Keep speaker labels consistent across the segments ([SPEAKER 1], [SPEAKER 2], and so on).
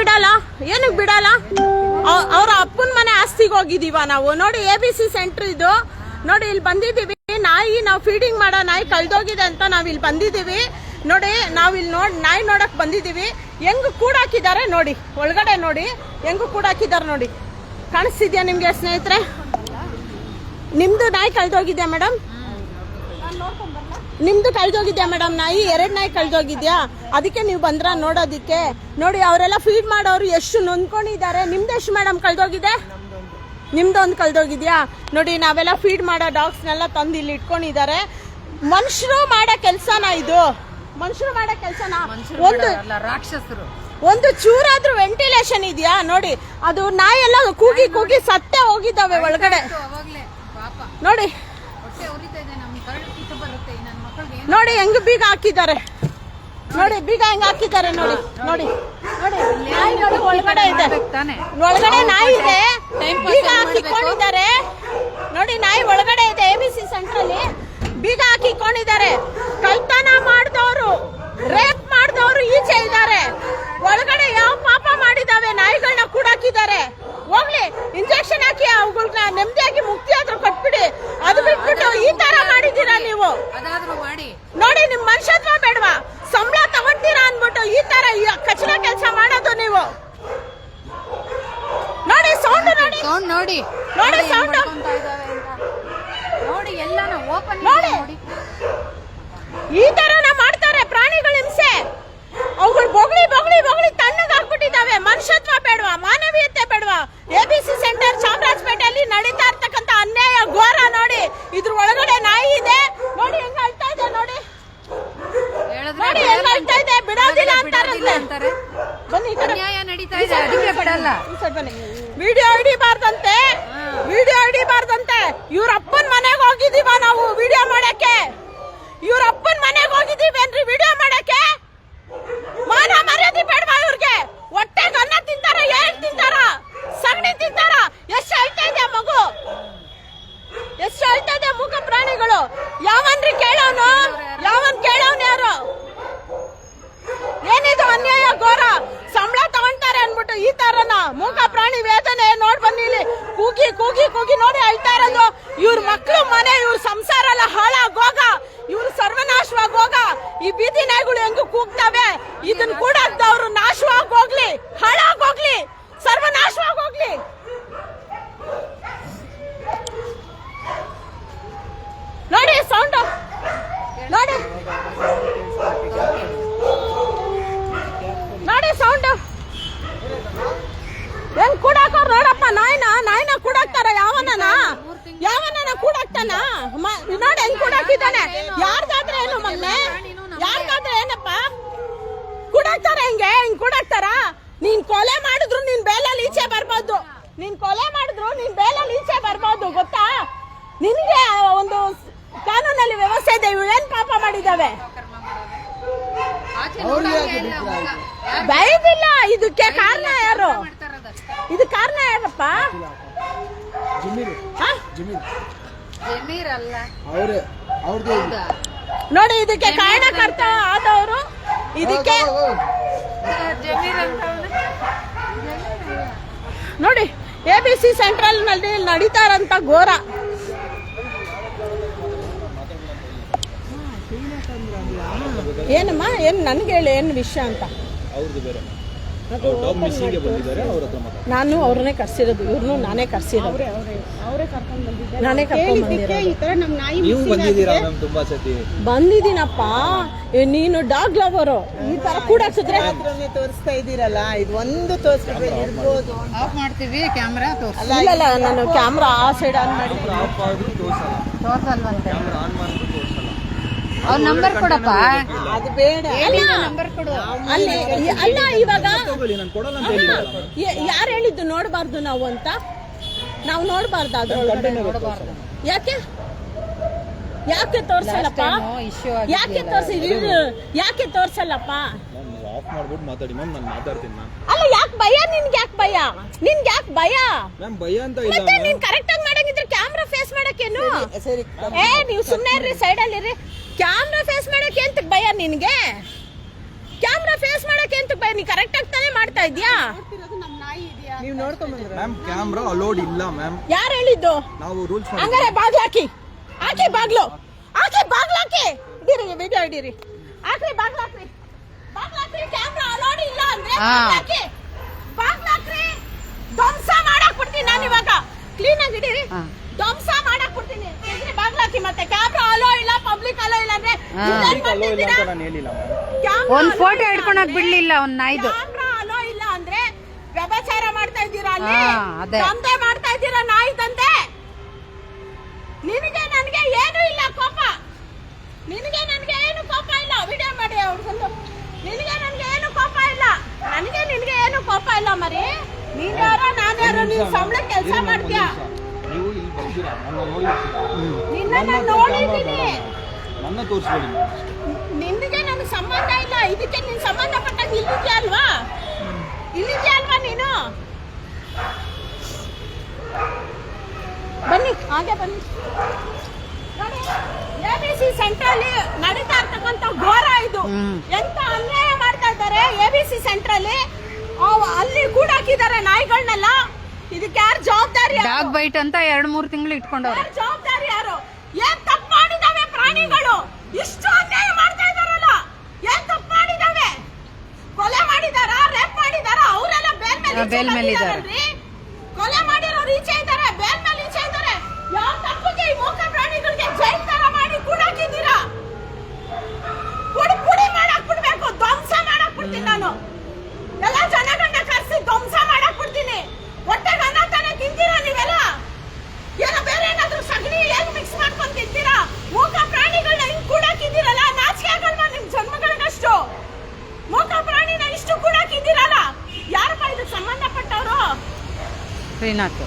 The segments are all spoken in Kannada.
[SPEAKER 1] ಬಿಡಲ್ಲ? ಏನಕ್ಕೆ ಬಿಡಲ್ಲ? ಅವ್ರ ಅಪ್ಪನ ಮನೆ ಆಸ್ತಿಗೆ ಹೋಗಿದೀವ ನಾವು. ನೋಡಿ ಎ ಬಿ ಸಿ ಸೆಂಟರ್ ಇದು. ನೋಡಿ, ಇಲ್ಲಿ ಬಂದಿದೀವಿ ನಾಯಿ ನಾವು ಫೀಡಿಂಗ್ ಮಾಡೋ ನಾಯಿ ಕಳ್ದೋಗಿದೆ ಅಂತ ನಾವ್ ಇಲ್ಲಿ ಬಂದಿದೀವಿ ನೋಡಿ, ನಾವ್ ಇಲ್ಲಿ ನೋಡ್ ನಾಯಿ ನೋಡಕ್ ಬಂದಿದೀವಿ ಹೆಂಗ್ ಕೂಡಾಕಿದ್ದಾರೆ ನೋಡಿ. ಒಳಗಡೆ ನೋಡಿ. ಹೆಂಗ್ ಕೂಡಾಕಿದ್ದಾರೆ ನೋಡಿ. ಕಾಣಿಸ್ತಿದ್ಯಾ ನಿಮ್ಗೆ ಸ್ನೇಹಿತರೆ? ನಿಮ್ದು ನಾಯಿ ಕಳ್ದೋಗಿದ್ಯಾ ಮೇಡಮ್ ನಿಮ್ದು ಕಳ್ದೋಗಿದ್ಯಾ ಮೇಡಮ್ ನಾಯಿ ಎರಡು ನಾಯಿ ಕಳ್ದೋಗಿದ್ಯಾ? ಅದಕ್ಕೆ ನೀವು ಬಂದ್ರ ನೋಡೋದಿಕ್ಕೆ. ನೋಡಿ ಅವರೆಲ್ಲ ಫೀಡ್ ಮಾಡೋರು ಎಷ್ಟು ನೊಂದ್ಕೊಂಡಿದ್ದಾರೆ. ನಿಮ್ದು ಎಷ್ಟು ಮೇಡಮ್ ಕಳ್ದೋಗಿದೆ? ನಿಮ್ದು ಒಂದು ಕಳ್ದೋಗಿದ್ಯಾ? ನೋಡಿ ನಾವೆಲ್ಲ ಫೀಡ್ ಮಾಡೋ ಡಾಗ್ಸ್ನೆಲ್ಲ ತಂದು ಇಲ್ಲಿ ಇಟ್ಕೊಂಡಿದ್ದಾರೆ. ಮನುಷ್ಯರು ಮಾಡೋ ಕೆಲಸನಾ ಇದು. ಮನುಷ್ಯರು ಮಾಡೋ ಕೆಲಸನಾ? ಒಂದು
[SPEAKER 2] ರಾಕ್ಷಸರು.
[SPEAKER 1] ಒಂದು ಚೂರಾದ್ರೂ ವೆಂಟಿಲೇಷನ್ ಇದೆಯಾ? ನೋಡಿ ಅದು ನಾಯಿ ಎಲ್ಲ ಕೂಗಿ ಕೂಗಿ ಸತ್ತೇ ಹೋಗಿದ್ದಾವೆ ಒಳಗಡೆ. ನೋಡಿ. ನೋಡಿ ಹೆಂಗ್ ಬೀಗ ಹಾಕಿದ್ದಾರೆ. ನೋಡಿ, ಬೀಗ ಹೆಂಗ್ ಹಾಕಿದ್ದಾರೆ ನೋಡಿ ನೋಡಿ ನೋಡಿ. ನಾಯಿ ನೋಡಿ, ಒಳಗಡೆ ಇದೆ. ಒಳಗಡೆ ನಾಯಿ ಇದೆ. ಬೀಗ ಹಾಕಿಕೊಂಡಿದ್ದಾರೆ. ನೋಡಿ, ನಾಯಿ ಒಳಗಡೆ ಇದೆ ಎ ಬಿ ಸಿ ಸೆಂಟರ್ ಅಲ್ಲಿ ಬೀಗ ಹಾಕಿಕೊಂಡಿದ್ದಾರೆ. ಕಲ್ತನ ಮಾಡಿದವರು ರೇಪ್ ಮಾಡಿದವರು ಈಚೆ ಇದ್ದಾರೆ. ಒಳಗಡೆ ಯಾವ ಪಾಪ ಮಾಡಿದಾವೆ ನಾಯಿಗಳನ್ನ ಕೂಡಾಕಿದ್ದಾರೆ. ಹೋಗ್ಲಿ ಇಂಜೆಕ್ಷನ್ ಹಾಕಿ ಅವುಗಳನ್ನ ನೆಮ್ಮದಿಯಾಗಿ ಮುಕ್ತಿ ಆದ್ರೂ ಕಟ್ಬಿಡಿ. ಅದು ಬಿಟ್ಬಿಟ್ಟು ಈ ತರ ಮಾಡಿದೀರಾ ನೀವು? ನೋಡಿ ನಿಮ್ ಮನುಷ್ಯತ್ವ ಬೇಡವಾ? ಸಂಬಳ ತಗೊಂತೀರಾ ಅನ್ಬಿಟ್ಟು ಈ ತರ ಕಚ್ಚಿನ ಕೆಲಸ ಮಾಡೋದು ನೀವು? ನೋಡಿ ಸೌಂಡ್ ನೋಡಿ.
[SPEAKER 2] ನೋಡಿ.
[SPEAKER 1] ನೋಡಿ
[SPEAKER 2] ಸೌಂಡ್ ಎಲ್ಲಾನು ಓಪನ್.
[SPEAKER 1] ನೋಡಿ. ಈ ತರನ ಮಾಡ್ತಾರೆ ಪ್ರಾಣಿಗಳ ಹಿಂಸೆ. ಅವುಗಳು ಬೊಗಳಿ ಬೊಗಳಿ ಬೊಗಳಿ ತಣ್ಣಗಾಗ್ಬಿಟ್ಟಿದ್ದಾವೆ. ಮನುಷ್ಯತ್ವ ಬೇಡವಾ? ಮಾನವೀಯತೆ ಬೇಡವಾ? ಎ ಬಿ ಸಿ ಸೆಂಟರ್ ಚಾಮರಾಜಪೇಟೆಯಲ್ಲಿ ನಡೀತಾ ಇರ್ತಕ್ಕಂತ ಅನ್ಯಾಯ ಘೋರ ನೋಡಿ ಇದ್ರ ಒಳಗಡೆ ನಾಯಿ ಇದೆ. ನೋಡಿ ಹೆಂಗ್ ಅಳ್ತಾ ಇದೆ ನೋಡಿ. ನೋಡಿ ಹೆಂಗ್ ಅಳ್ತಾ ಇದೆ. ಬಿಡೋದಿಲ್ಲ
[SPEAKER 2] ಅಂತಾರೆ
[SPEAKER 1] ಬನ್ನಿ
[SPEAKER 2] ಅನ್ಯಾಯ ನಡೀತಾ ಇದೆ. ಅದಕ್ಕೆ ಬಿಡಲ್ಲ
[SPEAKER 1] ವಿಡಿಯೋ ಹಿಡಿಬಾರ್ದಂತೆ. ವಿಡಿಯೋ ಹಿಡಿಬಾರ್ದಂತೆ. ಇವ್ರ ಅಪ್ಪನ ಮನೆಗೆ ಹೋಗಿದೀವ ನಾವು ವಿಡಿಯೋ ಮಾಡಕ್ಕೆ. ಇವ್ರ ಅಪ್ಪನ ಮನೆಗೆ ಹೋಗಿದೀವೇನ್ರಿ ವಿಡಿಯೋ ಮಾಡಕ್ಕೆ? ಮಾನ ಮರ್ಯಾದೆ ಬೇಡವಾ ಇವ್ರಿಗೆ? ಹೊಟ್ಟೆಗೆ ಅನ್ನ ತಿಂತಾರ ಏನ್ ತಿಂತಾರ? ಸಗಣಿ ತಿಂತಾರ? ಎಷ್ಟು ಅಳ್ತಾ ಇದೆ ಮಗು? ಎಷ್ಟು ಅಳ್ತಾ ಇದೆ ಮೂಕ ಪ್ರಾಣಿಗಳು? ಯಾವನ್ರಿ ಕೇಳೋನು? ಯಾವನ್ ಕೇಳೋನ್ ಯಾರು? ಏನಿದು ಅನ್ಯಾಯ ಘೋರ? ಸಂಬಳ ತಗೊಂತಾರೆ ಅನ್ಬಿಟ್ಟು ಈ ತರನ ಮೂಕ ಪ್ರಾಣಿ ವೇದನೆ ನೋಡ್ ಬನ್ನಿ ಇಲ್ಲಿ. ಕೂಗಿ ಕೂಗಿ ಕೂಗಿ ನೋಡಿ ಅಳ್ತಾ ಇರೋದು. ಇವ್ರ ಮಕ್ಳು ಮನೆ, ಇವ್ರ ಸಂಸಾರ ಎಲ್ಲ ಹಾಳಾಗೋಗ ಇವ್ರ ಸರ್ವನಾಶವಾಗೋಗ ಈ ಬೀದಿ ನಾಯಿಗಳು ಹೆಂಗು ಕೂಗ್ತವೆ? ಇದನ್ ಕೂಡ ಅವ್ರು ನಾಶವಾಗಿ ಹೋಗ್ಲಿ ಹಾಳಾಗೋಗ್ಲಿ ಸರ್ವನಾಶವಾಗಿ ಹೋಗ್ಲಿ. ನೋಡಿ ಸೌಂಡ್ ನೋಡಿ. ನೋಡಿ ಸೌಂಡ್ ಹೆಂಗ್ ಕೂಡಾಕೋರ್ ನೋಡಪ್ಪ, ನಾಯಿನ ನಾಯಿನ ಕೂಡಾಕ್ತಾರ, ಯಾವನನ? ಯಾವನನ ಕೂಡಾಕ್ತಾನ? ನೋಡಿ, ಹೆಂಗ್ ಕೂಡಾಕಿದ್ದಾನೆ. ಯಾರ್ದಾದ್ರೆ ಏನು ಮೊನ್ನೆ ಯಾರ್ದಾದ್ರೆ ಏನಪ್ಪ? ಕೂಡಾಕ್ತಾರ ಹೆಂಗೆ? ಹಿಂಗ್ ಕೂಡಾಕ್ತಾರ? ನೀನ್ ಕೊಲೆ ಮಾಡಿದ್ರು ನೀನ್ ಬೇಲಲ್ಲಿ ಈಚೆ ಬರ್ಬೋದು. ನೀನ್ ಕೊಲೆ ಮಾಡಿದ್ರು ನೀನ್ ಬೇಲಲ್ಲಿ ಈಚೆ ಬರ್ಬೋದು ಗೊತ್ತಾ? ನಿನ್ಗೆ ಒಂದು ಕಾನೂನಲ್ಲಿ ವ್ಯವಸ್ಥೆ ಇದೆ ಏನ್ ಪಾಪ ಮಾಡಿದಾವೆ ಬೈದಿಲ್ಲ ಇದಕ್ಕೆ ಕಾರಣ ಯಾರು? ಇದು ಕಾರಣ ಯಾರಪ್ಪ? ಹಾ?
[SPEAKER 2] ಜಮೀರ್. ಅಲ್ಲ
[SPEAKER 3] ಅವರೇ
[SPEAKER 1] ನೋಡಿ ಇದಕ್ಕೆ ಕಾರಣ ಕರ್ತ ಆದವರು ಇದಕ್ಕೆ
[SPEAKER 2] ಜಮೀರ್ ಅಂತ ಅವ್ನು.
[SPEAKER 1] ನೋಡಿ ಎ ಬಿ ಸಿ ಸೆಂಟ್ರಲ್ನಲ್ಲಿ ನಡೀತಾ ಇರೋಂಥ ಘೋರ. ಏನಮ್ಮ? ಏನು, ನನಗೆ ಹೇಳಿ, ಏನ್ ವಿಷಯ ಅಂತ? ನಾನು ಅವ್ರನ್ನೇ ಕರ್ಸಿರೋದು ಇವ್ರನ್ನೂ ನಾನೇ ಕರ್ಸಿರೋದು. ನಾನೇ ಕರ್ಕೊಂಡು ಬಂದಿದ್ದೀನಪ್ಪ. ಏ, ನೀನು ಡಾಗ್ ಲವರು ಈ ತರ ಕೂಡ
[SPEAKER 4] ತೋರಿಸ್ತಾ ಇದೀರಲ್ಲ ಇದು ಒಂದು ತೋರಿಸ್ಬಿಟ್ರೆ ಇರ್ಬೋದು
[SPEAKER 2] ಆಫ್ ಮಾಡ್ತೀವಿ ಕ್ಯಾಮ್ರಾ ತೋರ್ಸ.
[SPEAKER 1] ಇಲ್ಲ ಇಲ್ಲ ನಾನು ಕ್ಯಾಮ್ರಾ ಆ ಸೈಡ್ ಆನ್ ಮಾಡಿ
[SPEAKER 2] ತೋರ್ಸಲ್ವಂತೆ. ಅವ್ರ ನಂಬರ್ ಕೊಡಪ್ಪ.
[SPEAKER 4] ಅದು ಬೇಡ.
[SPEAKER 2] ನಂಬರ್ ಕೊಡು.
[SPEAKER 1] ಅಲ್ಲಿ ಅಲ್ಲ ಇವಾಗ
[SPEAKER 3] ತಗೊಳ್ಳಿ ನಾನು ಕೊಡಲ್ಲ ಅಂತ ಹೇಳಿಲ್ಲ
[SPEAKER 1] ಯಾರು ಹೇಳಿದ್ದು ನೋಡಬಾರ್ದು ನಾವು ಅಂತ? ನಾವು ನೋಡಬಾರ್ದು ಅದ್ರೊಳಗಡೆ. ಯಾಕೆ? ಯಾಕೆ ತೋರ್ಸಲ್ಲಪ್ಪ?
[SPEAKER 2] ಇಶ್ಯೂ
[SPEAKER 1] ಯಾಕೆ ತೋರ್ಸಿ ಯಾಕೆ ತೋರ್ಸಲ್ಲಪ್ಪ
[SPEAKER 3] ಮಾಡ್ಬಿಟ್ಟು ಮಾತಾಡಿ ಮ್ಯಾಮ್ ನಾನು ಮಾತಾಡ್ತೀನಿ ಮ್ಯಾಮ್
[SPEAKER 1] ಅಲ್ಲ ಯಾಕೆ ಭಯ? ನಿನ್ಗೆ ಯಾಕೆ ಭಯ? ನಿನ್ಗೆ ಯಾಕೆ ಭಯ?
[SPEAKER 3] ಮ್ಯಾಮ್ ಭಯ ಅಂತ ಇಲ್ಲ
[SPEAKER 1] ಮತ್ತೆ
[SPEAKER 3] ಮ್ಯಾಮ್
[SPEAKER 1] ನೀನ್ ಕರೆಕ್ಟ್ ಆಗಿ ಮಾಡಂಗಿದ್ರೆ ಕ್ಯಾಮ್ರಾ ಫೇಸ್ ಮಾಡಕ್ಕೇನು?
[SPEAKER 4] ಸರಿ
[SPEAKER 1] ಏ ನೀವು ಸುಮ್ಮನೆ ಇರ್ರಿ ಸೈಡ್ ಅಲ್ಲಿ ಇರ್ರಿ. ಕ್ಯಾಮ್ರಾ ಫೇಸ್ ಮಾಡೋಕೆ ಎಂತ ಭಯ ನಿನಗೆ? ಕ್ಯಾಮ್ರಾ ಫೇಸ್ ಮಾಡೋಕೆ ಅಂತ ಭಯ? ನೀ ಕರೆಕ್ಟ್ ಆಗಿ ತಾನೇ ಮಾಡ್ತಾ ಇದ್ಯಾ?
[SPEAKER 4] ನೀವು ನೋಡ್ಕೊಂಬಂದ್ರ
[SPEAKER 3] ಮ್ಯಾಮ್ ಕ್ಯಾಮ್ರಾ ಅಲೋಡ್ ಇಲ್ಲ ಮ್ಯಾಮ್
[SPEAKER 1] ಯಾರು ಹೇಳಿದ್ದು?
[SPEAKER 3] ನಾವು ರೂಲ್ಸ್
[SPEAKER 1] ಹಂಗಾರೆ ಬಾಗ್ಲು ಹಾಕಿ. ಹಾಕಿ ಬಾಗ್ಲು. ಹಾಕಿ ಬಾಗ್ಲು ಹಾಕಿ. ಇಡೀರಿ ವಿಡಿಯೋ ಇಡೀರಿ ಹಾಕ್ರಿ ಬಾಗ್ಲು ಹಾಕ್ರಿ. ಬಾಗ್ಲು ಹಾಕ್ರಿ ಕ್ಯಾಮ್ರಾ ಅಲೋಡ್ ಇಲ್ಲ ಅಂದ್ರೆ
[SPEAKER 2] ಹಾಕಿ
[SPEAKER 1] ಬಾಗ್ಲ ಹಾಕಿ. ಹಾಕ್ರಿ. ಧ್ವಂಸ ಮಾಡಕ್ ಬಿಡ್ತೀನಿ ನಾನು ಇವಾಗ. ಕ್ಲೀನ್ ಆಗಿ ಇಡೀರಿ
[SPEAKER 2] ಹಾ.
[SPEAKER 1] ಧ್ವಂಸ ಮಾಡಕ್ ಕೊಡ್ತೀನಿ ಇದ್ರಿ ಬಾಗ್ಲಾಕಿ ಮತ್ತೆ. ಕ್ಯಾಮ್ರಾ ಅಲೋ ಇಲ್ಲ ಪಬ್ಲಿಕ್ ಅಲೋ ಇಲ್ಲ ಅಂದ್ರೆ
[SPEAKER 2] ಹಾ.
[SPEAKER 3] ಅಲೋ ಇಲ್ಲ ಅಂತ ನಾನು ಹೇಳಿಲ್ಲ
[SPEAKER 2] ಒಂದ್ ಫೋಟೋ ಹಿಡ್ಕೊಳಕ್ ಬಿಡ್ಲಿಲ್ಲ ಒಂದ್ ನಾಯ್ದು.
[SPEAKER 1] ಕ್ಯಾಮ್ರಾ ಅಲೋ ಇಲ್ಲ ಅಂದ್ರೆ ವ್ಯಭಚಾರ ಮಾಡ್ತಾ ಇದ್ದೀರಾ ಅಲ್ಲಿ?
[SPEAKER 2] ಹಾ, ಅದೇ.
[SPEAKER 1] ದಂಧೆ ಮಾಡ್ತಾ ಇದ್ದೀರಾ ನಾಯಿ ದಂಧೆ? ನಿನಗೆ ನನಗೆ ಏನು ಇಲ್ಲ ಕೋಪ. ನಿನಗೆ ನನಗೆ ಏನು ಕೋಪ ಇಲ್ಲ? ವಿಡಿಯೋ ಮಾಡಿ ಅವ್ರು ಬಂದು ನಿನಗೆ ನನಗೆ ಏನು ಕೋಪ ಇಲ್ಲ? ನನಗೆ ನಿನಗೆ ಏನು ಕೋಪ ಇಲ್ಲ ಮರಿ? ನೀನ್ ಯಾರೋ ನಾನು ಯಾರೋ ನೀನ್ ಸಂಬಳ ಕೆಲಸ ಮಾಡ್ತೀಯಾ?
[SPEAKER 3] ನೀವು ಇಲ್ಲಿ ಬರ್ತೀರಾ ನನ್ನ ನೋಡಿರ್ತೀರಾ?
[SPEAKER 1] ನಿನ್ನ
[SPEAKER 3] ನನ್ನ
[SPEAKER 1] ನಾನು
[SPEAKER 3] ಹತ್ರ ಕ್ಯಾಮ್ರಾ
[SPEAKER 1] ನೋಡಿದ್ದೀನಿ
[SPEAKER 3] ಬೇಡ ನನ್ನ ತೋರಿಸ್ಬೇಡಿ
[SPEAKER 1] ನಿನಗೆ ಸಂಬಂಧ ಇಲ್ಲ. ಇದಕ್ಕೆ ನಿನ್ ಸಂಬಂಧಪಟ್ಟಂಗೆ ಇಲ್ಲಿದ್ಯಾ ಅಲ್ವಾ? ಇಲ್ಲಿದ್ಯಾ ಅಲ್ವಾ ನೀನು? ಬನ್ನಿ ಹಾಗೆ ಬನ್ನಿ. ನೋಡಿ ಎಬಿಸಿ ಸೆಂಟ್ರಲ್ಲಿ ನಡೀತಾ ಇರ್ತಕ್ಕಂಥ ಘೋರ ಇದು. ಎಂತ ಅನ್ಯಾಯ ಮಾಡ್ತಾ ಇದ್ದಾರೆ ಎಬಿಸಿ ಸೆಂಟ್ರಲ್ಲಿ ಅಲ್ಲಿ ಕೂಡ ಹಾಕಿದ್ದಾರೆ ನಾಯಿಗಳನ್ನೆಲ್ಲ. ಇದಕ್ಕೆ ಯಾರು ಜವಾಬ್ದಾರಿ?
[SPEAKER 2] ಡಾಗ್ ಬೈಟ್ ಅಂತ ಎರಡ್ ಮೂರ್ ತಿಂಗಳು ಇಟ್ಕೊಂಡವ್ರೆ.
[SPEAKER 1] ಜವಾಬ್ದಾರಿ ಯಾರು? ಏನ್ ತಪ್ಪು ಮಾಡಿದಾವೆ ಪ್ರಾಣಿಗಳು? ಇಷ್ಟು ಅನ್ಯಾಯ ಮಾಡ್ತಾ ಇದಾರಲ್ಲ ಏನ್ ತಪ್ಪು ಮಾಡಿದಾವೆ ಕೊಲೆ ಮಾಡಿದಾರ? ರೇಪ್ ಮಾಡಿದಾರ? ಅವರೆಲ್ಲ ಬೇಲ್ ಮೇಲೆ
[SPEAKER 2] ಬೇಲ್ ಮೇಲೆ ಇದಾರೆ.
[SPEAKER 1] ಬಂದಿದಾರಲ್ರಿ? ಕೊಲೆ ಮಾಡಿರೋರು ಈಚೆ ಇದ್ದಾರೆ ಬೇಲ್ ಮೇಲೆ ಈಚೆ ಇದ್ದಾರೆ ಯಾವ ತಪ್ಪಿಗೆ ಈ ಮೂಕ ಪ್ರಾಣಿಗಳಿಗೆ ಜೈಲ್ ತರ ಮಾಡಿ ಕೂಡಾಕಿದ್ದೀರಾ ಪುಡಿ ಪುಡಿ ಮಾಡಕ್ ಬಿಡ್ಬೇಕು ಧ್ವಂಸ ಮಾಡಕ್ ಬಿಡ್ತೀನಿ ನಾನು ಎಲ್ಲ ಜನಗಂಡ ಕರ್ಸಿ ಧ್ವಂಸ ಮಾಡಕ್ ಬಿಡ್ತೀನಿ ಹೊಟ್ಟೆಗೆ ಅನ್ನ ತಾನೇ ತಿಂತೀರಾ ನೀವೆಲ್ಲ ಏನೋ ಬೇರೆ ಏನಾದ್ರೂ ಸಗಣಿ ಏನ್ ಮಿಕ್ಸ್ ಮಾಡ್ಕೊಂಡ್ ತಿಂತೀರಾ ಮೂಕ ಪ್ರಾಣಿಗಳನ್ನ ಹಿಂಗ್ ಕೂಡಾಕಿದ್ದೀರಲ್ಲ ನಾಚಿಕೆ ಆಗಲ್ವಾ ನಿಮ್ ಜನ್ಮಗಳಿಗಷ್ಟು ಮೂಕ ಪ್ರಾಣಿನ ಇಷ್ಟು ಕೂಡಾಕಿದ್ದೀರಲ್ಲ ಯಾರಪ್ಪ ಇದಕ್ಕೆ ಸಂಬಂಧಪಟ್ಟವರು
[SPEAKER 2] ಶ್ರೀನಾಥ್.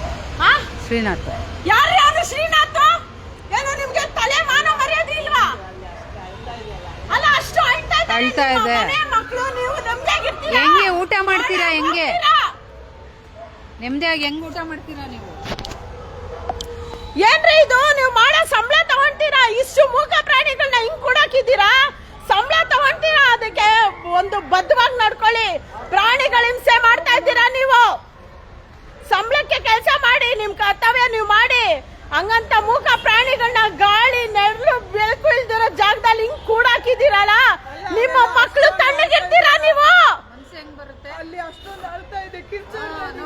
[SPEAKER 2] ಶ್ರೀನಾಥ್.
[SPEAKER 1] ಯಾರು ಯಾರು ಶ್ರೀನಾಥ್? ಏನು ನಿಮ್ಗೆ ತಲೆ ಮಾನ ಮರ್ಯಾದೆ ಇಲ್ವಾ? ಅಲ್ಲ ಅಷ್ಟು ಅಳ್ತಾ ಇದ್ದಾರೆ
[SPEAKER 2] ಅಳ್ತಾ
[SPEAKER 1] ನಿಮ್ಮ
[SPEAKER 2] ಇದೆ.
[SPEAKER 1] ಮನೆ ಮಕ್ಕಳು ನೀವು ನಮ್ದಾಗಿರ್ತೀರಾ
[SPEAKER 2] ಹೆಂಗೆ ಊಟ ಮಾಡ್ತೀರಾ, ಹೆಂಗೆ?
[SPEAKER 1] ನಿಮ್ದೇ
[SPEAKER 2] ನೆಮ್ಮದಿಯಾಗಿ ಹೆಂಗ್ ಊಟ ಮಾಡ್ತೀರಾ ನೀವು?
[SPEAKER 1] ಏನ್ರಿ ಇದು? ನೀವು ಮಾಡೋ ಸಂಬಳ ತಗೊಂತೀರಾ ಇಷ್ಟು ಮೂಕ ಪ್ರಾಣಿಗಳನ್ನ ಹಿಂಗ್ ಕೂಡಾಕಿದ್ದೀರಾ ಸಂಬಳ ತಗೊಂತೀರಾ ಅದಕ್ಕೆ ಒಂದು ಬದ್ಧವಾಗಿ ನಡ್ಕೊಳ್ಳಿ ಪ್ರಾಣಿಗಳ ಹಿಂಸೆ ಮಾಡ್ತಾ ಇದ್ದೀರಾ ನೀವು ಸಂಬಳಕ್ಕೆ ಕೆಲಸ ಮಾಡಿ ನಿಮ್ ಕರ್ತವ್ಯ ನೀವು ಮಾಡಿ ಹಂಗಂತ ಮೂಕ ಪ್ರಾಣಿಗಳನ್ನ ಗಾಳಿ ನೆರಳು ಬೆಳಕು ಇಲ್ದಿರೋ ಜಾಗದಲ್ಲಿ ಹಿಂಗ್ ಕೂಡಾಕಿದ್ದೀರಲ್ಲ ನಿಮ್ಮ ಮಕ್ಕಳು ತಣ್ಣಗಿರ್ತೀರಾ ನೀವು
[SPEAKER 4] ಅಲ್ಲಿ ಅಷ್ಟೊಂದು ಅಳ್ತಾ ಇದೆ ಕಿರ್ಚೋದು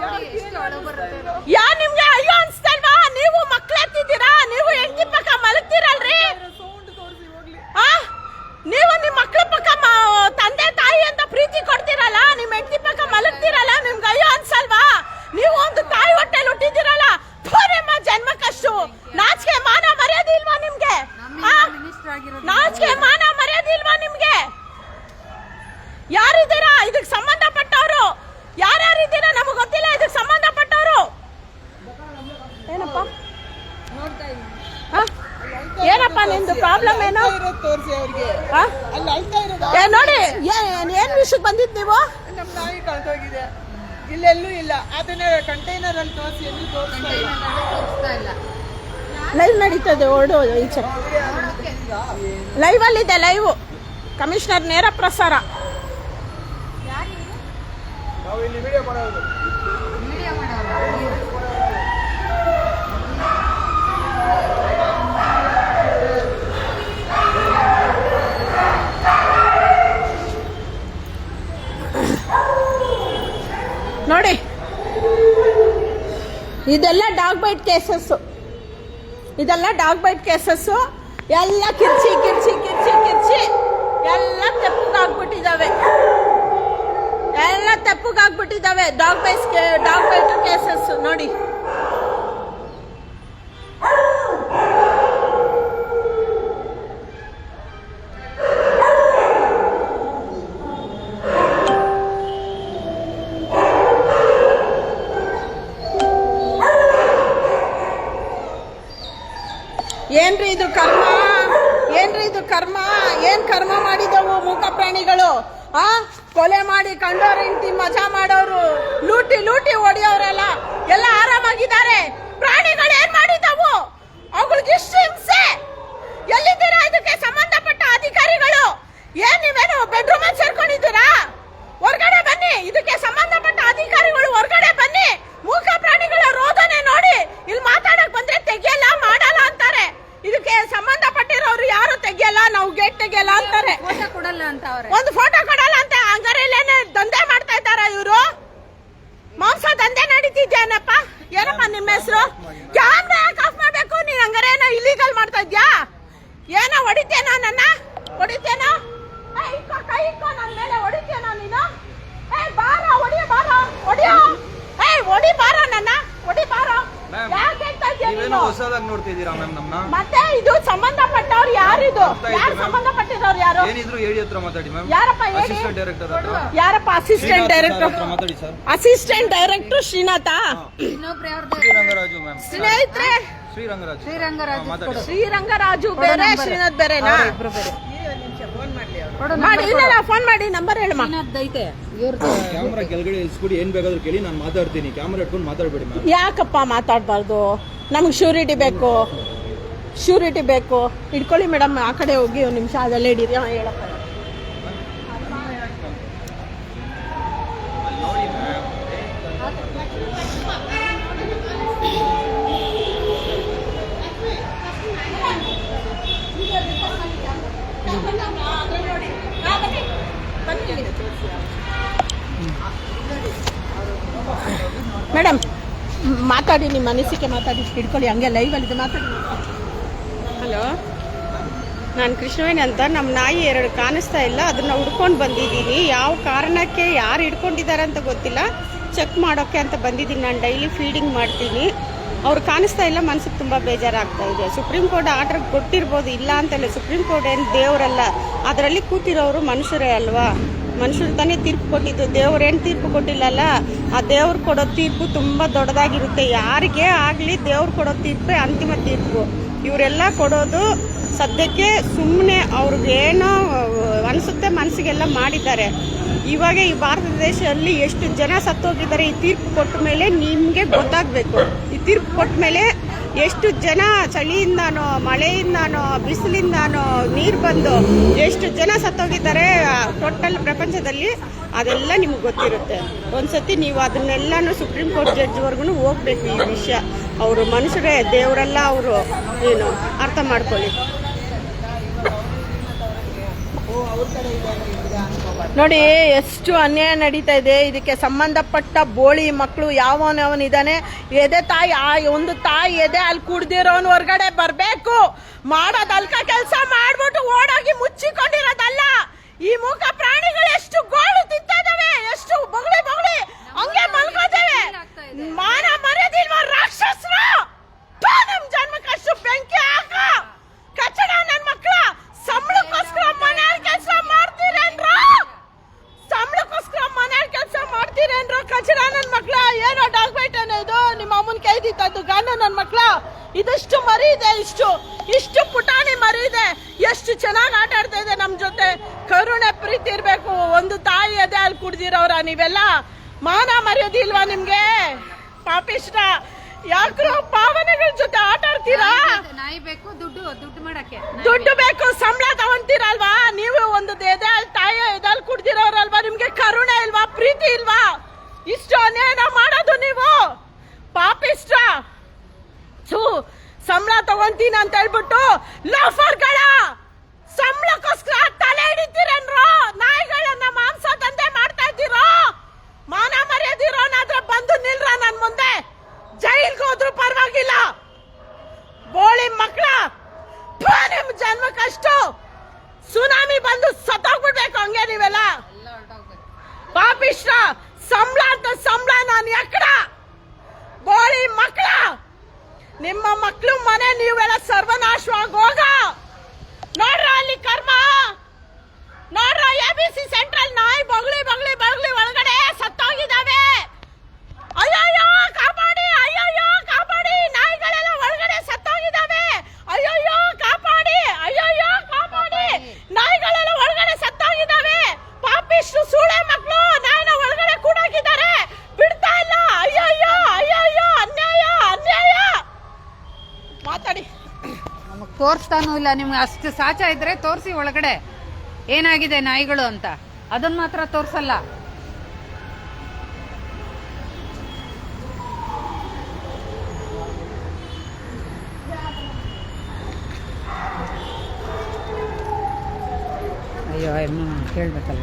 [SPEAKER 1] ಯಾ ನಿಮ್ಗೆ ಅಯ್ಯೋ ಅನ್ಸ್ತಲ್ವಾ ನೀವು ಮಕ್ಳೆತ್ತಿದ್ದೀರಾ ನೀವು ಹೆಂಡತಿ ಪಕ್ಕ ಮಲಗ್ತೀರಲ್ರಿ
[SPEAKER 4] ಸೌಂಡ್ ತೋರಿಸಿ ಹೋಗ್ಲಿ
[SPEAKER 1] ಆ ನೀವು ನಿಮ್ಮ ಮಕ್ಳ ಪಕ್ಕ ಮ- ತಂದೆ ತಾಯಿ ಅಂತ ಪ್ರೀತಿ ಕೊಡ್ತೀರಲ್ಲ ನಿಮ್ಮ ಹೆಂಡತಿ ಪಕ್ಕ ಮಲಗ್ತೀರಲ್ಲ ನಿಮ್ಗೆ ಅಯ್ಯೋ ಅನ್ಸಲ್ವಾ ನೀವು ಒಂದು ತಾಯಿ ಹೊಟ್ಟೆಲ್ ಹುಟ್ಟಿದ್ದೀರಲ್ಲ ಥು, ನಿಮ್ಮ ಜನ್ಮಕ್ಕಷ್ಟು ನಾಚಿಕೆ ಮಾನ ಮರ್ಯಾದೆ ಇಲ್ವಾ ನಿಮ್ಗೆ ಆ? ನಾಚಿಕೆ ಮಾನ ಮರ್ಯಾದೆ ಇಲ್ವಾ ನಿಮ್ಗೆ ಯಾರಿದ್ದೀರಾ ಇದಕ್ಕೆ ಸಂಬಂಧಪಟ್ಟವರು ಯಾರ್ಯಾರಿದ್ದೀರಾ ನಮಗೆ ಗೊತ್ತಿಲ್ಲ ಇದಕ್ಕೆ ಸಂಬಂಧಪಟ್ಟವರು ಏನಪ್ಪ ಆ? ಏನಪ್ಪ ನಿಮ್ದು ಪ್ರಾಬ್ಲಮ್ ಏನು
[SPEAKER 4] ಇರೋದು ತೋರಿಸಿ ಅವ್ರಿಗೆ? ಅಲ್ಲಿ ಅಳ್ತಾ ಇರೋದು
[SPEAKER 1] ಏ ನೋಡಿ. ಏನ್ ಏನ್ ವಿಷಯಕ್ಕೆ ಬಂದಿದ್ ನೀವು?
[SPEAKER 4] ನಮ್ಮ ನಾಯಿ ಕಳ್ದೋಗಿದೆ ಇಲ್ಲೆಲ್ಲೂ ಇಲ್ಲ. ಅದನ್ನ ಕಂಟೈನರ್ ಅಲ್ಲಿ ತೋರಿಸಿ ಎಲ್ಲೂ ತೋರಿಸ್ತಾ ಇಲ್ಲ.
[SPEAKER 1] ಲೈವ್ ನಡೀತದೆ ಓಡೋ ಈಚೆ. ಲೈವ್ ಅಲ್ಲಿದೆ ಲೈವ್ ಕಮಿಷನರ್ ನೇರ ಪ್ರಸಾರ.
[SPEAKER 3] ನಾವು ಇಲ್ಲಿ ವಿಡಿಯೋ ಮಾಡೋದು.
[SPEAKER 1] ನೋಡಿ. ಇದೆಲ್ಲ ಡಾಗ್ ಬೈಟ್ ಕೇಸಸ್ಸು. ಇದೆಲ್ಲ ಡಾಗ್ ಬೈಟ್ ಕೇಸಸ್ಸು. ಎಲ್ಲ ಕಿರ್ಚಿ ಕಿರ್ಚಿ ಕಿರ್ಚಿ ಕಿರ್ಚಿ. ಎಲ್ಲ ತೆಪ್ಪಗಾಗ್ಬಿಟ್ಟಿದ್ದಾವೆ ಎಲ್ಲ ತೆಪ್ಪಗಾಗ್ಬಿಟ್ಟಿದ್ದಾವೆ dog bites dog bite cases ನೋಡಿ ಏನ್ರಿ ಇದು ಕರ್ಮ ಏನ್ರಿ ಇದು ಕರ್ಮ ಏನ್ ಕರ್ಮ ಮಾಡಿದವು ಮೂಕ ಪ್ರಾಣಿಗಳು ಆ ಕೊಲೆ ಮಾಡಿ ಕಂಡೋರ್ ಹೆಂಡತಿ ಮಜಾ ಮಾಡೋರು ಲೂಟಿ ಲೂಟಿ ಹೊಡಿಯೋರೆಲ್ಲ ಎಲ್ಲ ಆರಾಮಾಗಿದ್ದಾರೆ ಪ್ರಾಣಿಗಳು ಏನ್ ಮಾಡಿದವು ಅವುಗಳಿಗೆ ಇಷ್ಟು ಹಿಂಸೆ ಎಲ್ಲಿದ್ದೀರಾ ಇದಕ್ಕೆ ಸಂಬಂಧಪಟ್ಟ ಅಧಿಕಾರಿಗಳು ಏನ್ ನೀವೇನು ಬೆಡ್ರೂಮ್ ಸೇರ್ಕೊಂಡು ಅನ್ಕೊಂಡಿದ್ದೀರಾ ಹೊರಗಡೆ ಬನ್ನಿ ಇದಕ್ಕೆ ಸಂಬಂಧಪಟ್ಟ ಅಧಿಕಾರಿಗಳು ಹೊರಗಡೆ ಬನ್ನಿ ಮೂಕ ಪ್ರಾಣಿಗಳ ರೋದನೆ ನೋಡಿ ಇಲ್ಲಿ ಮಾತಾಡಕ್ ಬಂದ್ರೆ ತೆಗಿಯಲ್ಲ ಮಾಡಲ್ಲ ಅಂತಾರೆ ಇದಕ್ಕೆ ಸಂಬಂಧಪಟ್ಟಿರೋರು ಯಾರು ತೆಗಿಯಲ್ಲ ನಾವು ಗೇಟ್ ತೆಗಿಯಲ್ಲ ಅಂತಾರೆ
[SPEAKER 2] ಫೋಟೋ ಕೊಡಲ್ಲ ಅಂತ ಅವ್ರೆ
[SPEAKER 1] ಒಂದು ಫೋಟೋ ಕೊಡಲ್ಲ ಅಂತ ಹಂಗಾರೆ ಇಲ್ಲೇನೆ ದಂಧೆ ಮಾಡ್ತಾ ಇದ್ದಾರ ಇವರು ಮಾಂಸ ದಂಧೆ ನಡೀತಿದ್ಯಾನಪ್ಪ ಏನಪ್ಪ ನಿಮ್ಮ ಹೆಸರು ಕ್ಯಾಮ್ರಾ ಯಾಕೆ ಆಫ್ ಮಾಡ್ಬೇಕು ನೀನ್ ಹಂಗಾರೆ ಏನೋ ಇಲೀಗಲ್ ಮಾಡ್ತಾ ಇದ್ಯಾ ಏನೋ ಹೊಡಿತೇನೋ ನನ್ನ ಹೊಡಿತೇನೋ ಏ, ಇಕ್ಕೋ, ಕೈ ಇಕ್ಕೋ ನನ್ನ ಮೇಲೆ ಹೊಡಿತೇನೋ ನೀನು ಏ ಬಾರ ಹೊಡಿಯ ಬಾರ ಹೊಡಿಯೋ ಏ ಹೊಡಿ ಬಾರ ನನ್ನ ಹೊಡಿ ಬಾರ
[SPEAKER 3] Ma'am,
[SPEAKER 1] ಯಾಕೆ ಹೇಳ್ತಾ ಇದ್ಯಾ
[SPEAKER 3] ನೀವೇನೋ
[SPEAKER 1] ನೀನು
[SPEAKER 3] ಹೊಸದಾಗಿ ನೋಡ್ತಿದ್ದೀರಾ ಮ್ಯಾಮ್ ನಮ್ನ
[SPEAKER 1] ಮತ್ತೆ ಇದು ಸಂಬಂಧಪಟ್ಟವ್ರು ಯಾರಿದು
[SPEAKER 3] ಅರ್ಥ ಆಯ್ತು
[SPEAKER 1] ಯಾರು ಸಂಬಂಧಪಟ್ಟಿರೋರು ಯಾರು?
[SPEAKER 3] ಏನಿದ್ರು ಹೇಳಿ ಹತ್ರ ಮಾತಾಡಿ ಮ್ಯಾಮ್
[SPEAKER 1] ಯಾರಪ್ಪ ಹೇಳಿ?
[SPEAKER 3] ಅಸಿಸ್ಟೆಂಟ್ ಡೈರೆಕ್ಟರ್ ಹತ್ರ.
[SPEAKER 1] ಯಾರಪ್ಪ ಅಸಿಸ್ಟೆಂಟ್
[SPEAKER 3] ಶ್ರೀನಾಥ್
[SPEAKER 1] ಡೈರೆಕ್ಟರ್
[SPEAKER 3] ಹತ್ರ ಮಾತಾಡಿ ಸರ್
[SPEAKER 1] ಅಸಿಸ್ಟೆಂಟ್ ಡೈರೆಕ್ಟರ್ ಶ್ರೀನಾಥ?
[SPEAKER 2] ಇನ್ನೊಬ್ರು
[SPEAKER 3] ಶ್ರೀರಂಗರಾಜು ಮ್ಯಾಮ್
[SPEAKER 1] ಸ್ನೇಹಿತರೆ?
[SPEAKER 3] ಶ್ರೀರಂಗರಾಜು.
[SPEAKER 2] ಶ್ರೀರಂಗರಾಜು
[SPEAKER 3] ಮಾತಾಡಿ.
[SPEAKER 1] ಶ್ರೀರಂಗರಾಜು ಬೇರೆ ಶ್ರೀನಾಥ್ ಬೇರೆನಾ?
[SPEAKER 2] ಇಬ್ರು ಬೇರೆ.
[SPEAKER 4] ಫೋನ್
[SPEAKER 1] ಮಾಡಿ ಇಲ್ಲ ಫೋನ್ ಮಾಡಿ ನಂಬರ್ ಹೇಳಮ್ಮ
[SPEAKER 2] ಐತೆ
[SPEAKER 3] ಕ್ಯಾಮ್ರಾ ಕೆಳಗಡೆ ಇಳಿಸ್ಬಿಡಿ ಏನ್ ಬೇಕಾದ್ರೂ ಕೇಳಿ ನಾನು ಮಾತಾಡ್ತೀನಿ. ಕ್ಯಾಮ್ರಾ ಇಟ್ಕೊಂಡು ಮಾತಾಡ್ಬೇಡಿ ಮ್ಯಾಮ್
[SPEAKER 1] ಯಾಕಪ್ಪ ಮಾತಾಡಬಾರ್ದು? ನಮ್ಗೆ ಶ್ಯೂರಿಟಿ ಬೇಕು. ಶ್ಯೂರಿಟಿ ಬೇಕು. ಇಟ್ಕೊಳ್ಳಿ ಮೇಡಮ್ ಆ ಕಡೆ ಹೋಗಿ ಒಂದು ನಿಮಿಷ ಅದೆಲ್ಲ ಹಿಡೀರಿ ಹಾಂ, ಹೇಳಪ್ಪ. ಮೇಡಮ್ ಮಾತಾಡಿ, ನಿಮ್ಮ ಅನಿಸಿಕೆ ಮಾತಾಡಿ, ಹಿಡ್ಕೊಳ್ಳಿ, ಹಂಗೆ ಲೈವಲ್ಲಿ ಮಾತಾಡಿ. ಹಲೋ? ನಾನು ಕೃಷ್ಣವೇಣಿ ಅಂತ. ನಮ್ಮ ನಾಯಿ ಎರಡು ಕಾಣಿಸ್ತಾ ಇಲ್ಲ. ಅದನ್ನ ಹುಡ್ಕೊಂಡು ಬಂದಿದ್ದೀನಿ. ಯಾವ ಕಾರಣಕ್ಕೆ ಯಾರು ಹಿಡ್ಕೊಂಡಿದ್ದಾರೆ ಅಂತ ಗೊತ್ತಿಲ್ಲ. ಚೆಕ್ ಮಾಡೋಕ್ಕೆ ಅಂತ ಬಂದಿದ್ದೀನಿ. ನಾನು ಡೈಲಿ ಫೀಡಿಂಗ್ ಮಾಡ್ತೀನಿ. ಅವ್ರು ಕಾಣಿಸ್ತಾ ಇಲ್ಲ. ಮನ್ಸಿಗೆ ತುಂಬ ಬೇಜಾರಾಗ್ತಾ ಇದೆ. ಸುಪ್ರೀಂ ಕೋರ್ಟ್ ಆರ್ಡರ್ ಕೊಟ್ಟಿರ್ಬೋದು, ಇಲ್ಲ ಅಂತಲ್ಲ ಸುಪ್ರೀಂ ಕೋರ್ಟ್ ಏನು ದೇವರಲ್ಲ. ಅದರಲ್ಲಿ ಕೂತಿರೋರು ಮನುಷ್ಯರೇ ಅಲ್ವಾ? ಮನುಷ್ಯರು ತಾನೇ ತೀರ್ಪು ಕೊಟ್ಟಿದ್ದು. ದೇವ್ರೇನು ತೀರ್ಪು ಕೊಟ್ಟಿಲ್ಲಲ್ಲ? ಆ ದೇವ್ರು ಕೊಡೋ ತೀರ್ಪು ತುಂಬ ದೊಡ್ಡದಾಗಿರುತ್ತೆ. ಯಾರಿಗೆ ಆಗಲಿ ದೇವ್ರು ಕೊಡೋ ತೀರ್ಪೇ ಅಂತಿಮ ತೀರ್ಪು. ಇವರೆಲ್ಲ ಕೊಡೋದು ಸದ್ಯಕ್ಕೆ ಸುಮ್ಮನೆ ಅವ್ರಿಗೇನೋ ಅನಿಸುತ್ತೆ ಮನಸ್ಸಿಗೆಲ್ಲ ಮಾಡಿದ್ದಾರೆ. ಇವಾಗ ಈ ಭಾರತ ದೇಶದಲ್ಲಿ ಎಷ್ಟು ಜನ ಸತ್ತೋಗಿದ್ದಾರೆ, ಈ ತೀರ್ಪು ಕೊಟ್ಟ ಮೇಲೆ ನಿಮಗೆ ಗೊತ್ತಾಗಬೇಕು. ಈ ತೀರ್ಪು ಕೊಟ್ಟ ಮೇಲೆ ಎಷ್ಟು ಜನ ಚಳಿಯಿಂದಾನೋ, ಮಳೆಯಿಂದಾನೋ, ಬಿಸಿಲಿಂದಾನೋ, ನೀರು ಬಂದು ಎಷ್ಟು ಜನ ಸತ್ತೋಗಿದ್ದಾರೆ ಟೋಟಲ್ ಪ್ರಪಂಚದಲ್ಲಿ, ಅದೆಲ್ಲ ನಿಮ್ಗೆ ಗೊತ್ತಿರುತ್ತೆ. ಒಂದ್ಸತಿ ನೀವು ಅದನ್ನೆಲ್ಲನೂ ಸುಪ್ರೀಂ ಕೋರ್ಟ್ ಜಡ್ಜ್ವರೆಗೂ ಹೋಗ್ಬೇಕು ಈ ವಿಷಯ. ಅವರು ಮನುಷ್ಯರೇ, ದೇವರೆಲ್ಲ ಅವರು, ಏನು, ಅರ್ಥ ಮಾಡ್ಕೊಳ್ಳಿ. ನೋಡಿ ಎಷ್ಟು ಅನ್ಯಾಯ ನಡೀತಾ ಇದೆ. ಇದಕ್ಕೆ ಸಂಬಂಧಪಟ್ಟ ಬೋಳಿ ಮಕ್ಕಳು ಯಾವನವನಿದ್ದಾನೆ ಎದೆ ತಾಯಿ ಆ ಒಂದು ತಾಯಿ ಎದೆ ಅಲ್ಲಿ ಕುಡ್ದಿರೋನ್ ಹೊರ್ಗಡೆ ಬರ್ಬೇಕು. ಮಾಡೋದ್ ಅಲ್ಕ ಕೆಲಸ ಮಾಡ್ಬಿಟ್ಟು ಓಡೋಗಿ ಮುಚ್ಚಿಕೊಂಡಿರೋದಲ್ಲ. ಈ ಮೂಕ ಪ್ರಾಣಿಗಳು ಎಷ್ಟು ಗೋಳು ತಿಂತದವೆ ಎಷ್ಟು ಬೊಗಳಿ ಬೊಗಳಿ ಹಂಗೆ ಮಲ್ಕೋತೇವೆ ಮಾನ ಮರ್ಯಾದಿಲ್ವ ರಾಕ್ಷಸರು? ನಮ್ ನಿಮ್ ಜನ್ಮಕ್ಕಷ್ಟು ಬೆಂಕಿ ಹಾಕ ಕಚ್ಚಡ ನನ್ ಮಕ್ಳ ಸಂಬಳಕ್ಕೋಸ್ಕರ ಮನೆಯಲ್ಲಿ ಕೆಲಸ ಮಾಡ್ತೀರೇನ್ರ ಸಂಬಳಕ್ಕೋಸ್ಕರ ಮನೆಯಲ್ಲಿ ಕೆಲಸ ಮಾಡ್ತೀರೇನ್ರ ಕಚ್ಚಡ ನನ್ ಮಕ್ಳ ಏನೋ ಡಾಗ್ ಬೈಟ್ ಇದು ನಿಮ್ಮ ಅಮ್ಮನ ಕೈದಿತ್ತದ್ದು ಗಂಡ ನನ್ ಮಕ್ಳ ಇದಷ್ಟು ಮರಿ ಇದೆ ಇಷ್ಟು ಇಷ್ಟು ಪುಟಾಣಿ ಮರಿ ಇದೆ ಎಷ್ಟು ಚೆನ್ನಾಗಿ ಆಟ ಆಡ್ತಾ ಇದೆ ನಮ್ ಜೊತೆ ಕರುಣೆ ಪ್ರೀತಿ ಇರ್ಬೇಕು ಒಂದು ತಾಯಿ ಅದೇ ಅಲ್ಲಿ ಕುಡ್ದಿರೋರ ನೀವೆಲ್ಲ ಮಾನ ಮರೆಯೋದಿಲ್ವಾ ನಿಮ್ಗೆ? ಪಾಪಿಷ್ಟ ಯಾಕ್ರೋ ಪಾವನೆಗಳ ಜೊತೆ ಆಟ ಆಡ್ತೀರಾ
[SPEAKER 2] ನಾಯಿ ಬೇಕು ದುಡ್ಡು ದುಡ್ಡು ಮಾಡಕ್ಕೆ
[SPEAKER 1] ದುಡ್ಡು ಬೇಕು ಸಂಬಳ ತಗೊಂತೀರಲ್ವಾ ನೀವು ಒಂದು ಎದೆ ಅಲ್ಲಿ ತಾಯಿ ಎದಲ್ ಕುಡ್ದಿರೋರಲ್ವಾ ನಿಮ್ಗೆ ಕರುಣೆ ಇಲ್ವಾ ಪ್ರೀತಿ ಇಲ್ವಾ ಇಷ್ಟು ಅನ್ಯಾಯ ಮಾಡೋದು ನೀವು ಪಾಪಿಷ್ಟ ಥೂ ಸಂಬಳ ತಗೊಂತೀನಿ ಅಂತ ಹೇಳ್ಬಿಟ್ಟು ಲಾಫರ್ಗಳ ಸಂಬಳಕ್ಕೋಸ್ಕರ ತಲೆ ಹಿಡಿತೀರೇನ್ರೋ ನಾಯಿಗಳನ್ನ ಮಾಂಸ ದಂಧೆ ಮಾಡ್ತಾ ಇದ್ದೀರೋ ಮಾನ ಮರ್ಯಾದಿರೋನಾದ್ರೆ ಬಂದು ನಿಲ್ರ ನನ್ ಮುಂದೆ ಜೈಲ್ಗೆ ಹೋದ್ರು ಪರವಾಗಿಲ್ಲ ಬೋಳಿ ಮಕ್ಕಳ ನಿಮ್ ಜನ್ಮಕ್ಕಷ್ಟು ಸುನಾಮಿ ಬಂದು ಸತ್ತೋಗ್ಬಿಡ್ಬೇಕು ಹಂಗೆ ನೀವೆಲ್ಲ
[SPEAKER 2] ಎಲ್ಲ ಹೊರಟೋಗ್ಬೇಕು
[SPEAKER 1] ಪಾಪಿಷ್ಟ ಸಂಬಳ ಅಂತ ಸಂಬಳ ನಾನು ಎಕ್ಕಡ ಬೋಳಿ ಮಕ್ಕಳ ನಿಮ್ಮ ಮಕ್ಕಳು ಮನೆ ನೀವೆಲ್ಲ ಸರ್ವನಾಶವಾಗಿ ಹೋಗ ನೋಡ್ರ ಅಲ್ಲಿ ಕರ್ಮ ನೋಡ್ರ ಎ ಬಿ ಸಿ ಸೆಂಟ್ರಲ್ ನಾಯಿ ಬಗ್ಲಿ ಬಗ್ಲಿ ಬಗ್ಲಿ ಒಳಗಡೆ ಸತ್ತೋಗಿದಾವೆ ಅಯ್ಯಯ್ಯೋ ಕಾಪಾಡಿ ಅಯ್ಯಯ್ಯೋ ಕಾಪಾಡಿ ನಾಯಿಗಳೆಲ್ಲ ಒಳಗಡೆ ಸತ್ತೋಗಿದಾವೆ ಅಯ್ಯಯ್ಯೋ ಕಾಪಾಡಿ ಅಯ್ಯಯ್ಯೋ ಕಾಪಾಡಿ ನಾಯಿಗಳೆಲ್ಲ ಒಳಗಡೆ ಸತ್ತೋಗಿದಾವೆ ಪಾಪಿಷ್ಟು ಸೂಳೆ ಮಕ್ಕಳು ನಾಯಿನ ಒಳಗಡೆ ಕೂಡಾಕಿದ್ದಾರೆ ಬಿಡ್ತಾ ಇಲ್ಲ ಅಯ್ಯಯ್ಯೋ ಅಯ್ಯಯ್ಯೋ ಅನ್ಯಾಯ ಅನ್ಯಾಯ ಮಾತಾಡಿ
[SPEAKER 2] ನಮಗ್ ತೋರಿಸ್ತಾನೂ ಇಲ್ಲ, ನಿಮ್ಗೆ ಅಷ್ಟು ಸಾಚ ಇದ್ರೆ ತೋರಿಸಿ ಒಳಗಡೆ. ಏನಾಗಿದೆ ನಾಯಿಗಳು ಅಂತ? ಅದನ್ನ ಮಾತ್ರ ತೋರಿಸಲ್ಲ. ಅಯ್ಯೋ ಅಮ್ಮ ಕೇಳ್ಬೇಕಲ್ಲ.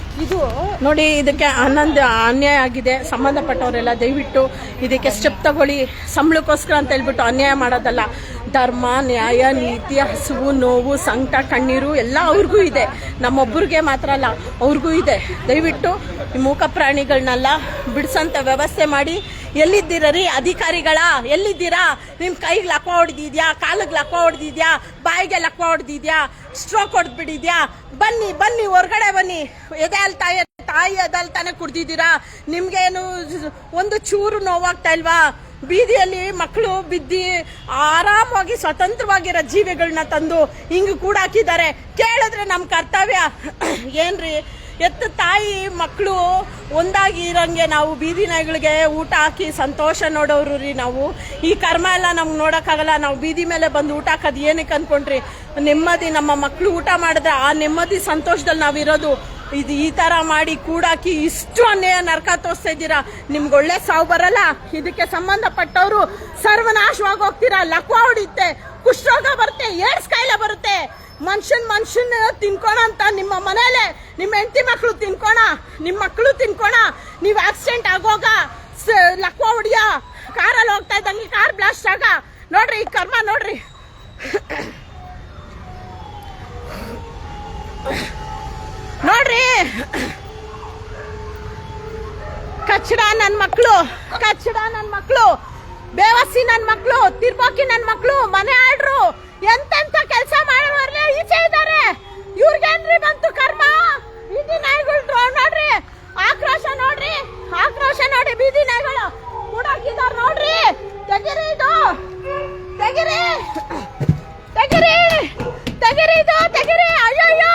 [SPEAKER 1] ಇದು ನೋಡಿ, ಇದಕ್ಕೆ ಹನ್ನೊಂದು ಅನ್ಯಾಯ ಆಗಿದೆ. ಸಂಬಂಧಪಟ್ಟವರೆಲ್ಲ ದಯವಿಟ್ಟು ಇದಕ್ಕೆ ಸ್ಟೆಪ್ ತಗೊಳ್ಳಿ. ಸಂಬಳಕ್ಕೋಸ್ಕರ ಅಂತ ಹೇಳ್ಬಿಟ್ಟು ಅನ್ಯಾಯ ಮಾಡೋದಲ್ಲ. ಧರ್ಮ, ನ್ಯಾಯ, ನೀತಿ, ಹಸುವು, ನೋವು, ಸಂಕಟ, ಕಣ್ಣೀರು ಎಲ್ಲ ಅವ್ರಿಗೂ ಇದೆ. ನಮ್ಮೊಬ್ಬರಿಗೆ ಮಾತ್ರ ಅಲ್ಲ, ಅವ್ರಿಗೂ ಇದೆ. ದಯವಿಟ್ಟು ಈ ಮೂಕ ಪ್ರಾಣಿಗಳನ್ನೆಲ್ಲ ಬಿಡಿಸೋಂಥ ವ್ಯವಸ್ಥೆ ಮಾಡಿ. ಎಲ್ಲಿದ್ದೀರ ರೀ ಅಧಿಕಾರಿಗಳ? ಎಲ್ಲಿದ್ದೀರಾ? ನಿಮ್ಮ ಕೈಗೆ ಲಕ್ವ ಹೊಡೆದಿದ್ಯಾ? ಕಾಲಿಗೆ ಲಕ್ವ ಹೊಡೆದಿದ್ಯಾ? ಬಾಯಿಗೆ ಲಕ್ವ ಹೊಡೆದಿದ್ಯಾ? ಸ್ಟ್ರೋಕ್ ಹೊಡೆದ್ಬಿಟ್ಟಿದ್ಯಾ? ಬನ್ನಿ ಬನ್ನಿ, ಹೊರ್ಗಡೆ ಬನ್ನಿ. ಎದೆ ಅಲ್ಲಿ ತಾಯಿ ಅದಲ್ ತಾನೇ ಕುಡ್ದಿದ್ದೀರಾ? ನಿಮ್ಗೇನು ಒಂದು ಚೂರು ನೋವಾಗ್ತಾ ಇಲ್ವಾ? ಬೀದಿಯಲ್ಲಿ ಮಕ್ಕಳು ಬಿದ್ದಿ ಆರಾಮವಾಗಿ ಸ್ವತಂತ್ರವಾಗಿರೋ ಜೀವಿಗಳನ್ನ ತಂದು ಹಿಂಗ್ ಕೂಡ ಹಾಕಿದ್ದಾರೆ ಕೇಳಿದ್ರೆ ನಮ್ಮ ಕರ್ತವ್ಯ. ಏನ್ರಿ? ಎತ್ತ ತಾಯಿ ಮಕ್ಕಳು ಒಂದಾಗಿ ಇರೋಂಗೆ ನಾವು ಬೀದಿ ನಾಯಿಗಳಿಗೆ ಊಟ ಹಾಕಿ ಸಂತೋಷ ನೋಡೋರು ರೀ ನಾವು. ಈ ಕರ್ಮ ಎಲ್ಲ ನಮ್ಗೆ ನೋಡೋಕ್ಕಾಗಲ್ಲ. ನಾವು ಬೀದಿ ಮೇಲೆ ಬಂದು ಊಟ ಹಾಕೋದು ಏನಕ್ಕೆ ಅನ್ಕೊಂಡ್ರಿ? ನೆಮ್ಮದಿ, ನಮ್ಮ ಮಕ್ಕಳು ಊಟ ಮಾಡಿದ್ರೆ ಆ ನೆಮ್ಮದಿ ಸಂತೋಷದಲ್ಲಿ ನಾವಿರೋದು. ಇದು ಈ ತರ ಮಾಡಿ ಕೂಡಾಕಿ ಇಷ್ಟು ಅನ್ಯಾಯ ನರಕ ತೋರಿಸ್ತಾ ಇದ್ದೀರಾ? ನಿಮ್ಗೆ ಒಳ್ಳೆ ಸಾವು ಬರಲ್ಲ? ಇದಕ್ಕೆ ಸಂಬಂಧಪಟ್ಟವರು ಸರ್ವನಾಶವಾಗಿ ಹೋಗ್ತೀರಾ? ಲಕ್ವ ಹೊಡಿಯುತ್ತೆ, ಕುಷ್ಠರೋಗ ಬರುತ್ತೆ, ಏಡ್ಸ್ ಕಾಯಿಲೆ ಬರುತ್ತೆ. ಮನುಷ್ಯನ್ ಮನುಷ್ಯನ ತಿನ್ಕೋಣ ಅಂತ ನಿಮ್ಮ ಮನೇಲೆ, ನಿಮ್ಮ ಹೆಂಡತಿ ಮಕ್ಕಳು ತಿನ್ಕೋಣ, ನಿಮ್ಮ ಮಕ್ಕಳು ತಿನ್ಕೋಣ. ನೀವು ಆಕ್ಸಿಡೆಂಟ್ ಆಗೋಗ ಲಕ್ವ ಹೊಡಿಯ, ಕಾರಲ್ಲಿ ಹೋಗ್ತಾ ಇದ್ದಂಗೆ ಕಾರ್ ಬ್ಲಾಸ್ಟ್ ಆಗ. ನೋಡ್ರಿ, ಈ ಕರ್ಮ ನೋಡ್ರಿ. ಕಚ್ಚಡ ನನ್ನ ಮಕ್ಕಳು ಕಚ್ಚಡ ನನ್ನ ಮಕ್ಕಳು ಬೇವಸಿ ನನ್ನ ಮಕ್ಕಳು ತಿರ್ಬೋಕಿ ನನ್ನ ಮಕ್ಕಳು ಮನೆ ಆಡ್ರು ಎಂತೆಂತ ಕೆಲಸ ಮಾಡೋರ್ಲೆ ಈಚೆ ಇದ್ದಾರೆ. ಇವ್ರಿಗೇನ್ರಿ ಬಂತು ಕರ್ಮ? ಬೀದಿ ನಾಯಿಗಳು ನೋಡ್ರಿ, ಆಕ್ರೋಶ ನೋಡ್ರಿ, ಆಕ್ರೋಶ ನೋಡಿ ಬೀದಿ ನಾಯಿಗಳು ಕೂಡಾಕಿದಾರ ನೋಡ್ರಿ. ತೆಗಿರಿ ಇದು, ತೆಗಿರಿ ತೆಗಿರಿ ತೆಗಿರಿ ಇದು, ತೆಗಿರಿ. ಅಯ್ಯಯ್ಯೋ!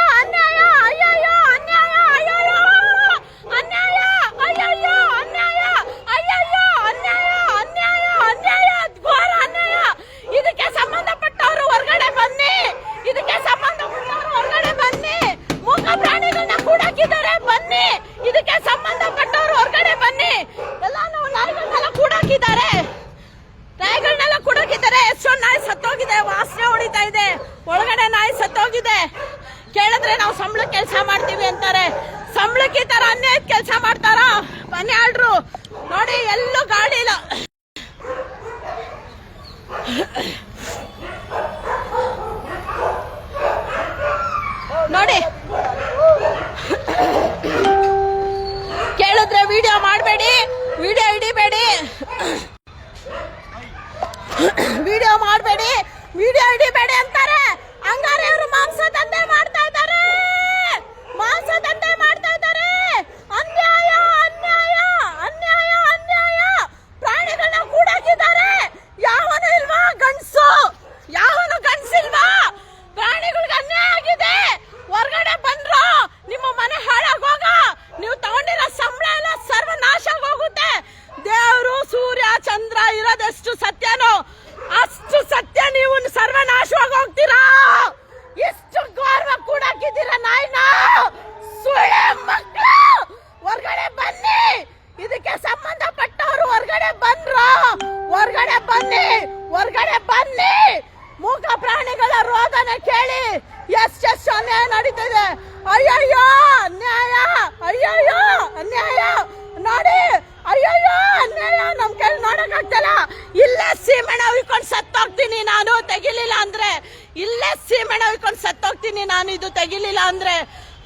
[SPEAKER 1] ತೆಗಿಲಿಲ್ಲ ಅಂದ್ರೆ ಇಲ್ಲೇ ಸೀಮೆಣ ಉಯ್ಕೊಂಡು ಸತ್ತೋಗ್ತೀನಿ ನಾನು, ಇದು ತೆಗಿಲಿಲ್ಲ ಅಂದ್ರೆ.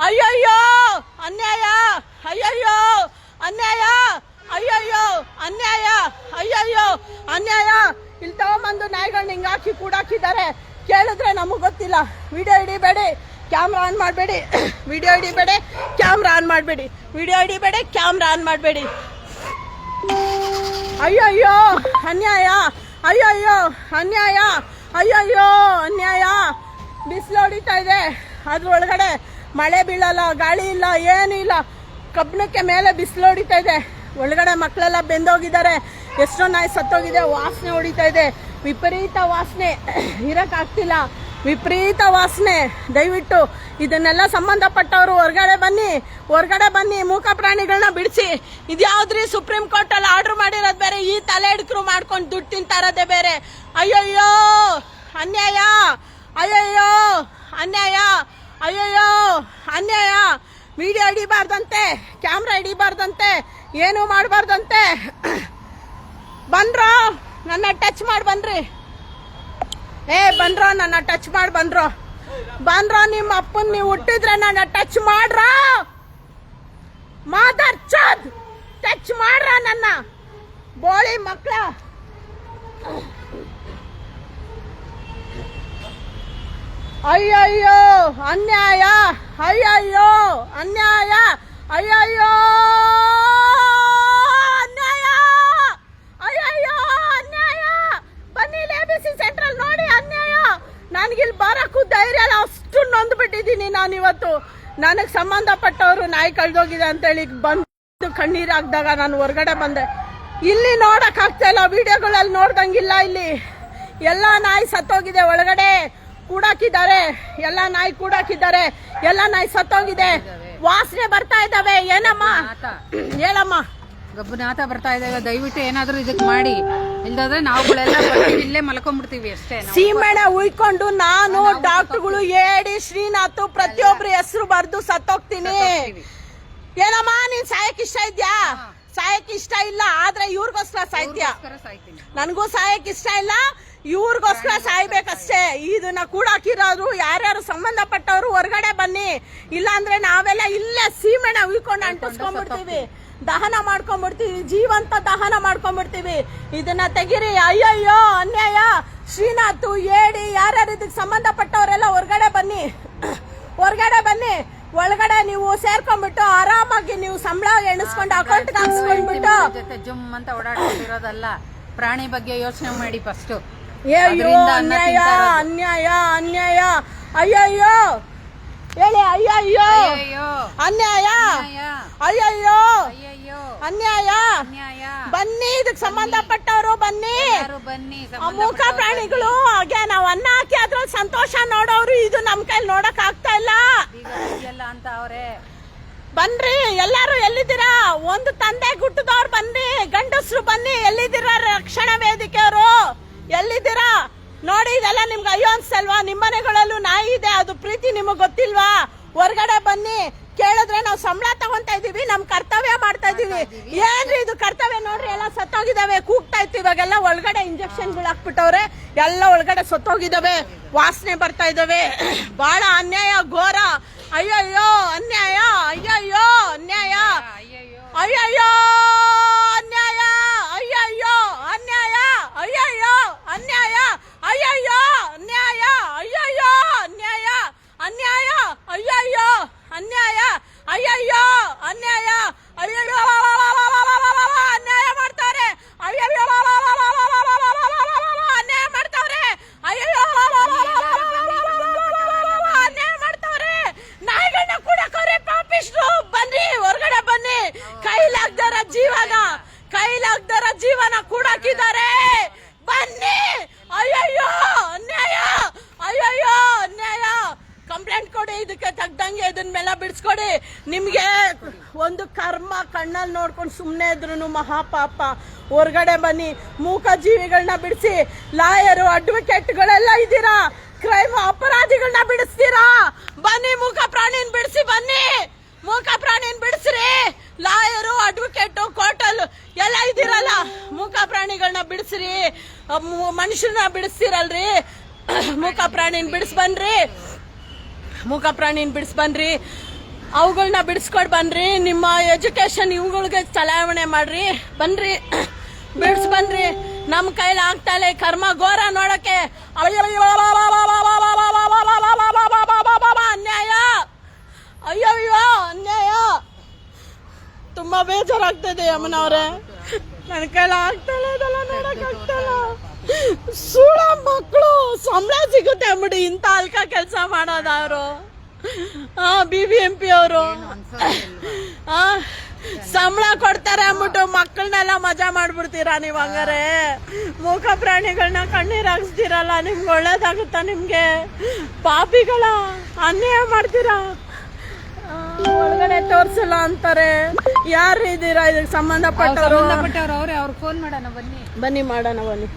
[SPEAKER 1] ಅಯ್ಯಯ್ಯೋ, ಅನ್ಯಾಯ ಅಯ್ಯಯ್ಯೋ ಅನ್ಯಾಯ ಅಯ್ಯಯ್ಯೋ ಅನ್ಯಾಯ ಅಯ್ಯಯ್ಯೋ, ಅನ್ಯಾಯ. ಇಲ್ಲಿ ತಗೊಂಬಂದು ನಾಯಿಗಳನ್ನ ಹಿಂಗಾಕಿ ಕೂಡಾಕಿದ್ದಾರೆ. ಕೇಳಿದ್ರೆ ನಮಗ್ ಗೊತ್ತಿಲ್ಲ. ವಿಡಿಯೋ ಹಿಡಿಬೇಡಿ, ಕ್ಯಾಮ್ರಾ ಆನ್ ಮಾಡಬೇಡಿ. ವಿಡಿಯೋ ಹಿಡಿಬೇಡಿ, ಕ್ಯಾಮ್ರಾ ಆನ್ ಮಾಡಬೇಡಿ. ವಿಡಿಯೋ ಹಿಡಿಬೇಡಿ, ಕ್ಯಾಮ್ರಾ ಆನ್ ಮಾಡಬೇಡಿ. ಅಯ್ಯೋ ಅಯ್ಯೋ ಅನ್ಯಾಯ, ಅಯ್ಯಯ್ಯೋ ಅಯ್ಯೋ ಅನ್ಯಾಯ. ಅಯ್ಯೋ ಅಯ್ಯೋ ಅನ್ಯಾಯ. ಬಿಸಿಲು ಹೊಡಿತಾ ಇದೆ. ಅದ್ರ ಒಳಗಡೆ ಮಳೆ ಬೀಳಲ್ಲ, ಗಾಳಿ ಇಲ್ಲ, ಏನೂ ಇಲ್ಲ. ಕಬ್ಬಿಣಕ್ಕೆ ಮೇಲೆ ಬಿಸಿಲು ಹೊಡಿತಾ ಇದೆ. ಒಳಗಡೆ ಮಕ್ಕಳೆಲ್ಲ ಬೆಂದೋಗಿದ್ದಾರೆ. ಎಷ್ಟೋ ನಾಯಿ ಸತ್ತೋಗಿದೆ, ವಾಸನೆ ಹೊಡಿತಾ ಇದೆ. ವಿಪರೀತ ವಾಸನೆ. ಇರಕ್ಕಾಗ್ತಿಲ್ಲ. ವಿಪರೀತ ವಾಸನೆ. ದಯವಿಟ್ಟು ಇದನ್ನೆಲ್ಲ ಸಂಬಂಧಪಟ್ಟವರು ಹೊರಗಡೆ ಬನ್ನಿ ಹೊರಗಡೆ ಬನ್ನಿ, ಮೂಕ ಪ್ರಾಣಿಗಳನ್ನ ಬಿಡಿಸಿ. ಇದ್ಯಾವ್ದ್ರಿ ಸುಪ್ರೀಂ ಕೋರ್ಟ್ ಅಲ್ಲಿ ಆರ್ಡರ್ ಮಾಡಿರೋದು ಬೇರೆ, ಈ ತಲೆ ಹಿಡ್ಕರು ಮಾಡ್ಕೊಂಡು ದುಡ್ಡು ತಿಂತಾರದೇ ಬೇರೆ. ಅಯ್ಯಯ್ಯೋ, ಅನ್ಯಾಯ ಅಯ್ಯಯ್ಯೋ ಅನ್ಯಾಯ ಅಯ್ಯಯ್ಯೋ, ಅನ್ಯಾಯ. ವಿಡಿಯೋ ಹಿಡಿಬಾರ್ದಂತೆ, ಕ್ಯಾಮ್ರಾ ಹಿಡಿಬಾರ್ದಂತೆ, ಏನು ಮಾಡಬಾರ್ದಂತೆ. ಬಂದ್ರೋ ನನ್ನ ಟಚ್ ಮಾಡಿ ಬನ್ರಿ. ಏ, ಬಂದ್ರೋ, ನನ್ನ ಟಚ್ ಮಾಡಿ ಬಂದ್ರ. ಬಂದ್ರ, ನಿಮ್ಮ ಅಪ್ಪನ್ ನೀವು ಹುಟ್ಟಿದ್ರೆ ನನ್ನ ಟಚ್ ಮಾಡ್ರ. ಚಾದ್ ಟಚ್ ಮಾಡ್ರ ನನ್ನ. ಬೋಳಿ ಮಕ್ಕಳ ಅಯ್ಯಯ್ಯೋ, ಅನ್ಯಾಯ. ಅಯ್ಯಯ್ಯೋ ಅನ್ಯಾಯ. ಅಯ್ಯಯ್ಯೋ ಅನ್ಯಾಯ ಅಯ್ಯಯ್ಯೋ ಅನ್ಯಾಯ ಬನ್ನಿ ಲೇಬಿಸಿ ಸೆಂಟ್ರಲ್ ನೋಡಿ ಅನ್ಯಾಯ ನನಗಿಲ್ಲಿ ಬರಕ್ಕೂ ಧೈರ್ಯ ಇಲ್ಲ ಅಷ್ಟು ನೊಂದ್ಬಿಟ್ಟಿದ್ದೀನಿ ನಾನು ಇವತ್ತು ನನಗೆ ಸಂಬಂಧಪಟ್ಟವರು ನಾಯಿ ಕಳ್ದೋಗಿದೆ ಅಂತೇಳಿ ಬಂದು ಕಣ್ಣೀರು ಹಾಕ್ದಾಗ ನಾನು ಹೊರಗಡೆ ಬಂದೆ. ಇಲ್ಲಿ ನೋಡಕ್ ಆಗ್ತಾ ಇಲ್ಲ ವಿಡಿಯೋಗಳಲ್ಲಿ ನೋಡ್ದಂಗಿಲ್ಲ ಇಲ್ಲಿ. ಎಲ್ಲ ನಾಯಿ ಸತ್ತೋಗಿದೆ ಒಳಗಡೆ ಕೂಡಾಕಿದ್ದಾರೆ. ಎಲ್ಲ ನಾಯಿ ಕೂಡಾಕಿದ್ದಾರೆ ಎಲ್ಲ ನಾಯಿ ಸತ್ತೋಗಿದೆ. ವಾಸನೆ ಬರ್ತಾ ಇದ್ದಾವೆ ಏನಮ್ಮ? ಹೇಳಮ್ಮ.
[SPEAKER 2] ಗಬ್ಬು ನಾತ ಬರ್ತಾ ಇದ್ದಾವೆ ದಯವಿಟ್ಟು ಏನಾದರೂ ಇದಕ್ ಮಾಡಿ. ಇಲ್ದಾದ್ರೆ ನಾವುಗಳೆಲ್ಲ ಇಲ್ಲೇ ಮಲ್ಕೊಂಡ್ಬಿಡ್ತೀವಿ ಅಷ್ಟೇ
[SPEAKER 1] ಸೀಮೆಣ್ಣೆ ಉಯ್ಕೊಂಡು ನಾನು ಡಾಕ್ಟರ್ಗಳು ಏಡಿ ಶ್ರೀನಾಥ್ ಪ್ರತಿಯೊಬ್ರು ಹೆಸರು ಬರ್ದು ಸತ್ತೋಗ್ತೀನಿ. ಏನಮ್ಮ ನೀನ್ ಸಾಯಕ್ ಇಷ್ಟ ಇದ್ಯಾ? ಸಾಯಕ್ ಇಷ್ಟ ಇಲ್ಲ ಆದ್ರೆ ಇವ್ರಿಗೋಸ್ಕರ
[SPEAKER 2] ಸಾಧ್ಯ
[SPEAKER 1] ನನಗೂ ಸಾಯಕ್ ಇಷ್ಟ ಇಲ್ಲ ಇವ್ರಿಗೋಸ್ಕರ ಸಾಯ್ಬೇಕಷ್ಟೇ. ಇದನ್ನ ಕೂಡಾಕಿರೋರು ಯಾರ್ಯಾರು ಸಂಬಂಧಪಟ್ಟವರು ಹೊರಗಡೆ ಬನ್ನಿ. ಇಲ್ಲಾಂದ್ರೆ ನಾವೆಲ್ಲ ಇಲ್ಲೇ ಸೀಮೆಣ ಉಯ್ಕೊಂಡು ಅಂಟಿಸ್ಕೊಂಡ್ಬಿಡ್ತೀವಿ. ದಹನ ಮಾಡ್ಕೊಂಡ್ಬಿಡ್ತೀವಿ. ಜೀವಂತ ದಹನ ಮಾಡ್ಕೊಂಡ್ಬಿಡ್ತೀವಿ. ಇದನ್ನ ತೆಗಿರಿ. ಅಯ್ಯಯ್ಯೋ ಅನ್ಯಾಯ. ಶ್ರೀನಾಥ್ ಏಡಿ ಯಾರ್ಯಾರು ಇದಕ್ಕೆ ಸಂಬಂಧಪಟ್ಟವರೆಲ್ಲ ಹೊರಗಡೆ ಬನ್ನಿ. ಹೊರಗಡೆ ಬನ್ನಿ. ಒಳಗಡೆ ನೀವು ಸೇರ್ಕೊಂಡ್ಬಿಟ್ಟು ಆರಾಮಾಗಿ ನೀವು ಸಂಬಳ ಎಣಿಸ್ಕೊಂಡು ಅಕೌಂಟ್ ಹಾಕ್ಸ್ಕೊಂಡ್ಬಿಟ್ಟು
[SPEAKER 2] ಜುಮ್ ಅಂತ ಓಡಾಡ್ತಿರೋದಲ್ಲ ಪ್ರಾಣಿ ಬಗ್ಗೆ ಯೋಚನೆ ಮಾಡಿ ಫಸ್ಟ್
[SPEAKER 1] ಅಯ್ಯೋ ಅನ್ಯಾಯ ಅನ್ಯಾಯ ಅನ್ಯಾಯ. ಅಯ್ಯಯ್ಯೋ. ಹೇಳಿ ಅಯ್ಯಯ್ಯೋ. ಅನ್ಯಾಯ.
[SPEAKER 2] ಅನ್ಯಾಯ.
[SPEAKER 1] ಅಯ್ಯಯ್ಯೋ. ಅನ್ಯಾಯ. ಬನ್ನಿ ಇದಕ್ಕೆ ಸಂಬಂಧಪಟ್ಟವರು ಬನ್ನಿ.
[SPEAKER 2] ಯಾರು ಬನ್ನಿ
[SPEAKER 1] ಆ ಮೂಕ ಪ್ರಾಣಿಗಳು ಹಾಗೆ ನಾವ್ ಅನ್ನ ಹಾಕಿ ಅದ್ರಲ್ಲಿ ಸಂತೋಷ ನೋಡೋರು ಇದು ನಮ್ ಕೈಲಿ ನೋಡಕ್ ಆಗ್ತಾ ಇಲ್ಲ
[SPEAKER 2] ಅಂತ ಅವ್ರೆ.
[SPEAKER 1] ಬನ್ರಿ ಎಲ್ಲಾರು ಎಲ್ಲಿದ್ದೀರಾ? ಒಂದು ತಂದೆ ಗುಟ್ಟದವ್ರು ಬನ್ನಿ ಗಂಡಸ್ರು ಬನ್ನಿ ಎಲ್ಲಿದ್ದೀರಾ ರಕ್ಷಣಾ ವೇದಿಕೆಯವರು? ಎಲ್ಲಿದ್ದೀರಾ? ನೋಡಿ, ಇದೆಲ್ಲ ನಿಮ್ಗೆ ಅಯ್ಯೋ ಅನ್ಸಲ್ವಾ ನಿಮ್ಮ ಮನೆಗಳಲ್ಲೂ ನಾಯಿ ಇದೆ, ಅದು ಪ್ರೀತಿ ನಿಮಗೆ ಗೊತ್ತಿಲ್ವಾ? ಹೊರಗಡೆ ಬನ್ನಿ, ಕೇಳಿದ್ರೆ ನಾವು ಸಂಬಳ ತಗೊಂತಾ ಇದೀವಿ ನಮ್ ಕರ್ತವ್ಯ ಮಾಡ್ತಾ ಇದೀವಿ ಏನ್ರಿ ಇದು ಕರ್ತವ್ಯ? ನೋಡ್ರಿ, ಎಲ್ಲ ಸತ್ತೋಗಿದಾವೆ ಕೂಗ್ತಾ ಇತ್ತು, ಇವಾಗೆಲ್ಲ ಒಳಗಡೆ ಇಂಜೆಕ್ಷನ್ಗಳು ಹಾಕ್ಬಿಟ್ಟವ್ರೆ ಎಲ್ಲ ಒಳಗಡೆ ಸತ್ತೋಗಿದಾವೆ ವಾಸನೆ ಬರ್ತಾ ಇದಾವೆ ಬಹಳ ಅನ್ಯಾಯ, ಘೋರ. ಅಯ್ಯಯ್ಯೋ, ಅನ್ಯಾಯ ಅಯ್ಯಯ್ಯೋ ಅನ್ಯಾಯ.
[SPEAKER 2] ಅಯ್ಯಯ್ಯೋ
[SPEAKER 1] ಅನ್ಯಾಯ ಅಯ್ಯಯ್ಯೋ ಅನ್ಯಾಯ, ಅಯ್ಯಯ್ಯೋ. ಅನ್ಯಾಯ ಅಯ್ಯಯ್ಯೋ ಅನ್ಯಾಯ ಅಯ್ಯಯ್ಯೋ ಅನ್ಯಾಯ ಅನ್ಯಾಯ ಅಯ್ಯಯ್ಯೋ ಅನ್ಯಾಯ ಅಯ್ಯಯ್ಯೋ ಅನ್ಯಾಯ ಅಯ್ಯಯ್ಯೋ ಅನ್ಯಾಯ ಮಾಡ್ತಾರೆ ಅಯ್ಯಯ್ಯೋ ಅನ್ಯಾಯ ಮಾಡ್ತಾವ್ರೆ ಅಯ್ಯಯ್ಯೋ ಅನ್ಯಾಯ ಮಾಡ್ತಾವ್ರೆ ನಾಯಿಗಳನ್ನ ಕೂಡಕವ್ರೆ ಪಾಪಿಸ್ಟ್ರು ಬನ್ನಿ ಹೊರಗಡೆ ಬನ್ನಿ ಕೈಲಾಗ್ದರ ಜೀವನ ಕೈಲಾಗ್ದರ ಜೀವನ ಕೂಡಾಕಿದ್ದಾರೆ ಬನ್ನಿ ಅಯ್ಯಯ್ಯೋ ಅನ್ಯಾಯ ಅಯ್ಯಯ್ಯೋ ಅನ್ಯಾಯ ಕಂಪ್ಲೇಂಟ್ ಕೊಡಿ ಇದಕ್ಕೆ ತಗ್ದಂಗೆ ಇದನ್ನೆಲ್ಲ ಬಿಡಿಸ್ಕೊಡಿ ನಿಮ್ಗೆ ಒಂದು ಕರ್ಮ ಕಣ್ಣಲ್ಲಿ ನೋಡ್ಕೊಂಡು ಸುಮ್ಮನೆ ಇದ್ರು ಮಹಾಪಾಪ ಹೊರಗಡೆ ಬನ್ನಿ. ಮೂಕ ಜೀವಿಗಳನ್ನ ಬಿಡಿಸಿ. ಲಾಯರು ಅಡ್ವೊಕೇಟ್ಗಳೆಲ್ಲ ಇದ್ದೀರಾ? ಕ್ರೈಮ್ ಅಪರಾಧಿಗಳನ್ನ ಬಿಡಿಸ್ತೀರಾ? ಬನ್ನಿ, ಮೂಕ ಪ್ರಾಣಿನ ಬಿಡಿಸಿ, ಬನ್ನಿ. ಮೂಕ ಪ್ರಾಣಿನ ಬಿಡಿಸ್ರಿ. ಲಾಯರು ಅಡ್ವೊಕೇಟು ಕೋರ್ಟಲ್ ಎಲ್ಲ ಇದ್ದೀರಲ್ಲ? ಮೂಕ ಪ್ರಾಣಿಗಳನ್ನ ಬಿಡಿಸ್ರಿ. ಮನುಷ್ಯರನ್ನ ಬಿಡಿಸ್ತೀರಲ್ರಿ? ಮೂಕ ಪ್ರಾಣಿನ ಬಿಡಿಸ್ ಬನ್ರಿ. ಮೂಕ ಪ್ರಾಣಿನ ಬಿಡಿಸ್ ಬನ್ರಿ. ಅವುಗಳನ್ನ ಬಿಡಿಸ್ಕೊಡ್ ಬನ್ರಿ. ನಿಮ್ಮ ಎಜುಕೇಶನ್ ಇವುಗಳಿಗೆ ಚಲಾವಣೆ ಮಾಡ್ರಿ. ಬನ್ರಿ. ಬಿಡ್ಸ್ ಬನ್ರಿ ನಮ್ ಕೈಲಿ ಆಗ್ತಾ ಇಲ್ಲ ಕರ್ಮ ಘೋರ ನೋಡಕ್ಕೆ. ಅನ್ಯಾಯ. ಅಯ್ಯೋ ಅಯ್ಯೋ ಅನ್ಯಾಯ. ತುಂಬಾ ಬೇಜಾರಾಗ್ತದೆ ಅಮ್ಮನವ್ರೆ ನನ್ನ ಕೈಲಿ ಆಗ್ತಾ ಇಲ್ಲ ಇದೆಲ್ಲ ನೋಡಕ್ ಸುಳ ಮಕ್ಕಳು ಸಂಬಳ ಸಿಗುತ್ತೆ ಅಂಬಿಡಿ ಇಂಥ ಅಲ್ಕ ಕೆಲಸ ಮಾಡೋದವ್ರು. ಹಾ ಬಿ ಬಿ ಎಂ ಪಿ ಅವರು. ಹಾ ಸಂಬಳ ಕೊಡ್ತಾರೆ ಅಂದ್ಬಿಟ್ಟು ಮಕ್ಕಳನ್ನೆಲ್ಲ ಮಜಾ ಮಾಡ್ಬಿಡ್ತೀರಾ ನೀವ್ ಹಂಗಾರೆ? ಮೂಕ ಪ್ರಾಣಿಗಳನ್ನ ಕಣ್ಣೀರ್ ಹಾಕ್ಸ್ತೀರಲ್ಲ ನಿಮ್ಗೆ ಒಳ್ಳೇದಾಗುತ್ತಾ ನಿಮ್ಗೆ? ಪಾಪಿಗಳ ಅನ್ಯಾಯ ಮಾಡ್ತೀರಾ? ಒಳಗಡೆ ತೋರ್ಸಲ್ಲ ಅಂತಾರೆ. ಯಾರು ಇದ್ದೀರಾ ಇದಕ್ಕೆ ಸಂಬಂಧಪಟ್ಟವರು?
[SPEAKER 2] ಸಂಬಂಧಪಟ್ಟವ್ರು ಅವ್ರೆ ಅವ್ರು ಫೋನ್ ಮಾಡೋಣ ಬನ್ನಿ.
[SPEAKER 1] ಬನ್ನಿ ಮಾಡೋಣ ಬನ್ನಿ.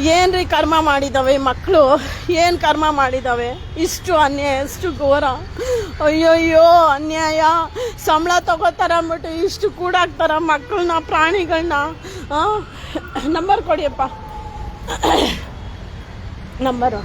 [SPEAKER 1] ಏನ್ರಿ ಕರ್ಮ ಮಾಡಿದ್ದಾವೆ ಮಕ್ಕಳು ಏನು ಕರ್ಮ ಮಾಡಿದ್ದಾವೆ ಇಷ್ಟು ಅನ್ಯಾಯ, ಇಷ್ಟು ಘೋರ. ಅಯ್ಯೋಯ್ಯೋ, ಅನ್ಯಾಯ. ಸಂಬಳ ತಗೋತಾರೆ ಅಂದ್ಬಿಟ್ಟು ಇಷ್ಟು ಕೂಡಾಕ್ತಾರೆ ಮಕ್ಕಳನ್ನ ಪ್ರಾಣಿಗಳನ್ನ ನಂಬರ್ ಕೊಡಿಯಪ್ಪ. ನಂಬರು